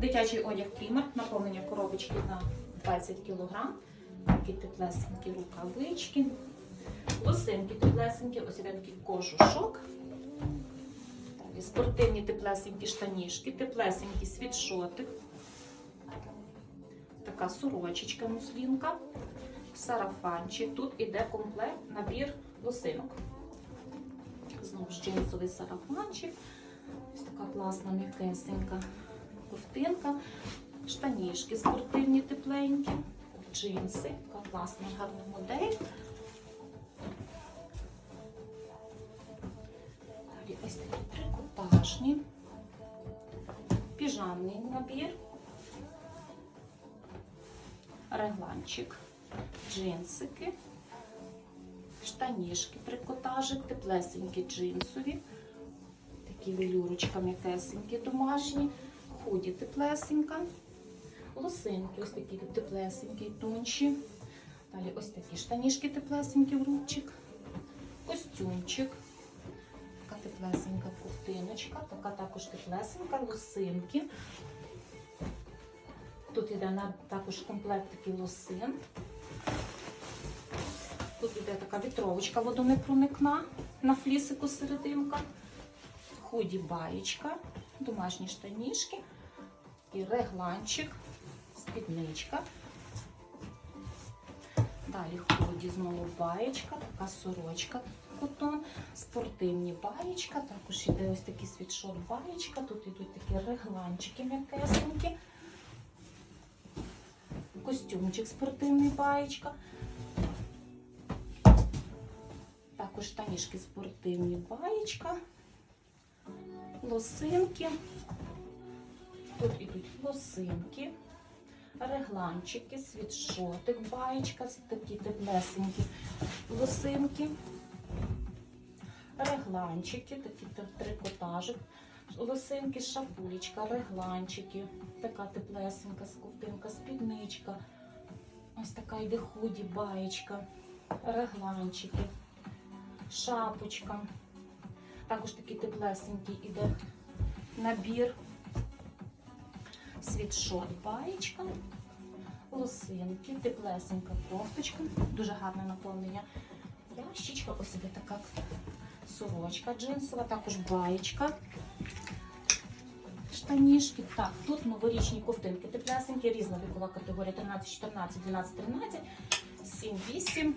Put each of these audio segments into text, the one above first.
Дитячий одяг Primark, наповнення коробочки на 20 кг. Такі теплесенькі рукавички. Лосинки теплесенькі, ось іде такий кожушок. Далі спортивні теплесенькі штанішки, теплесенький світшотик. Така сорочечка муслінка, сарафанчик. Тут іде комплект, набір лосинок. Знову ж джинсовий сарафанчик. Ось така класна м'якесенька ковтинка, штанішки спортивні тепленькі, джинси, така класна гарна модель. Далі ось такі трикотажні, піжамний набір, регланчик, джинсики, штанішки, трикотажик, теплесенькі джинсові, такі велюрочка м'якесенькі домашні, худі теплесенька, лосинки, ось такі теплесенькі, тонші. Далі ось такі штанішки теплесенькі в рубчик, костюмчик, така теплесенька ковтиночка, така також теплесенька, лосинки. Тут йде також комплект такий лосин. Тут йде така вітровочка водонепроникна на флісику серединка, худі баєчка, домашні штанішки і регланчик, спідничка. Далі худі знову баєчка, така сорочка котон, спортивні баєчка, також іде ось такий світшот баєчка, тут йдуть такі регланчики м'якесенькі, костюмчик спортивний баєчка. Також штанішки спортивні баєчка, лосинки. Тут ідуть лосинки, регланчики, світшотик, баєчка, такі теплесенькі лосинки, регланчики, такі тр- трикотажик, лосинки, шапулечка, регланчики, така теплесенька скутинка, спідничка. Ось така йде худі баєчка, регланчики, шапочка. Також такий теплесенький іде набір світшот баєчка, лосинки, теплесенька кофточка, дуже гарне наповнення. Ящичка, ось іде така сорочка джинсова, також баєчка. Штанішки. Так, тут новорічні ковтинки. Теплесенькі, різна вікова категорія 13, 14, 12, 13, 7, 8.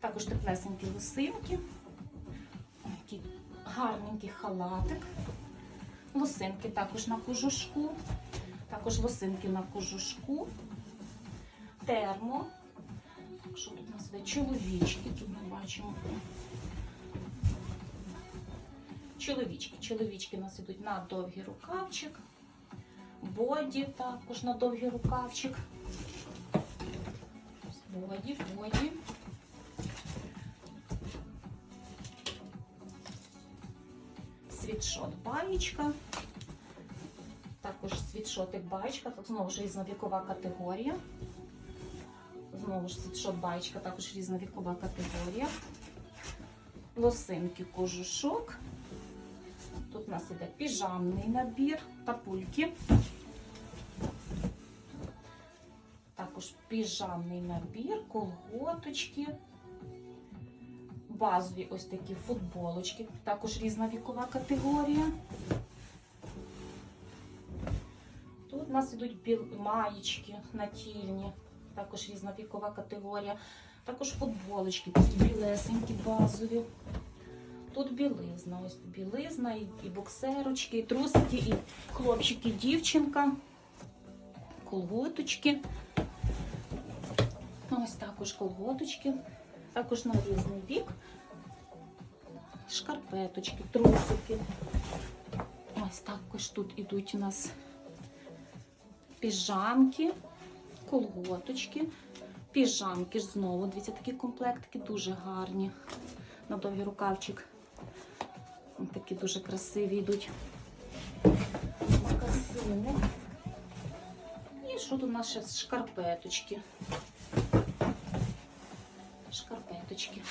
Також теплесенькі лосинки. Гарненький халатик. Лосинки також на кожушку. Також лосинки на кожушку. Термо. Що тут у нас є? Чоловічки. Тут ми бачимо. Чоловічки. Чоловічки у нас йдуть на довгий рукавчик. Боді також на довгий рукавчик. Боді, боді. Світшот баєчка. Також світшотик баєчка, тут знову ж різна вікова категорія. Знову ж світшот баєчка, також різна вікова категорія. Лосинки кожушок. Тут у нас іде піжамний набір, тапульки. Також піжамний набір, колготочки базові ось такі футболочки, також різна вікова категорія. Тут у нас йдуть маєчки натільні, також різна вікова категорія. Також футболочки, такі білесенькі, базові. Тут білизна, ось білизна, і, і боксерочки, і трусики, і хлопчики, і дівчинка, колготочки. Ось також колготочки. Також на різний вік. Шкарпеточки, трусики. Ось також тут ідуть у нас піжамки, колготочки, піжамки ж знову. Дивіться, такі комплектики дуже гарні. На довгий рукавчик. Такі дуже красиві йдуть. Макасини. І що тут у нас ще шкарпеточки? шкарпеточки.